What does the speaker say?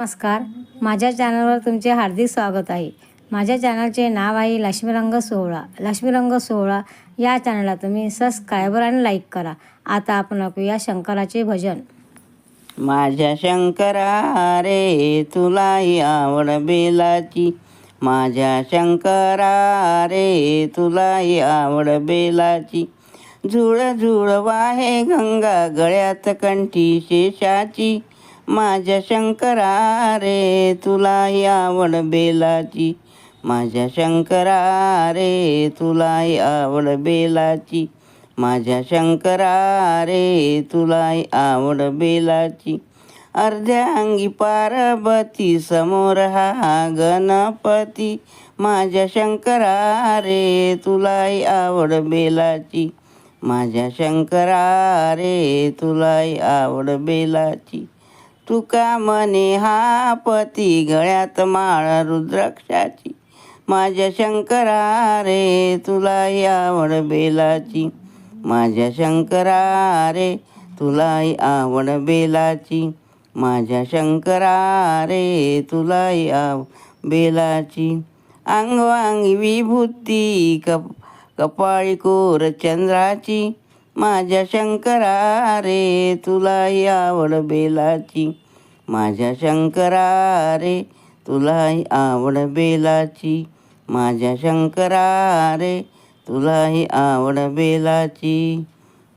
नमस्कार. माझ्या चॅनलवर तुमचे हार्दिक स्वागत आहे. माझ्या चॅनलचे नाव आहे लक्ष्मीरंग सोहळा. लक्ष्मीरंग सोहळा या चॅनलला तुम्ही सबस्क्रायबर आणि लाईक करा. आता आपण ऐकूया शंकराचे भजन. माझ्या शंकरा रे तुलाही आवड बेलाची. माझ्या शंकरा रे तुलाही आवड बेलाची. झुळ झुळ वाहे गंगा गळ्यात कंठी शेषाची. माझ्या शंकरा रे तुला आवड बेलाची. माझ्या शंकरा रे तुला आवड बेलाची. माझ्या शंकरा रे तुला आवड बेलाची. अर्ध्या अंगी पार्वती समोर हा गणपती. माझ्या शंकरा रे तुला आवड बेलाची. माझ्या शंकरा रे तुला आवड बेलाची. तुका म्हणे हा पती गळ्यात माळ रुद्राक्षाची. माझ्या शंकरा रे तुला आवड बेलाची. माझ्या शंकरा रे तुलाही आवड बेलाची. माझ्या शंकरा रे तुलाही आव बेलाची. अंगवांगी विभूती कप कपाळी कोर चंद्राची. माझ्या शंकरा रे तुलाही आवड बेलाची. माझ्या शंकरा रे तुलाही आवड बेलाची. माझ्या शंकरा रे तुलाही आवड बेलाची.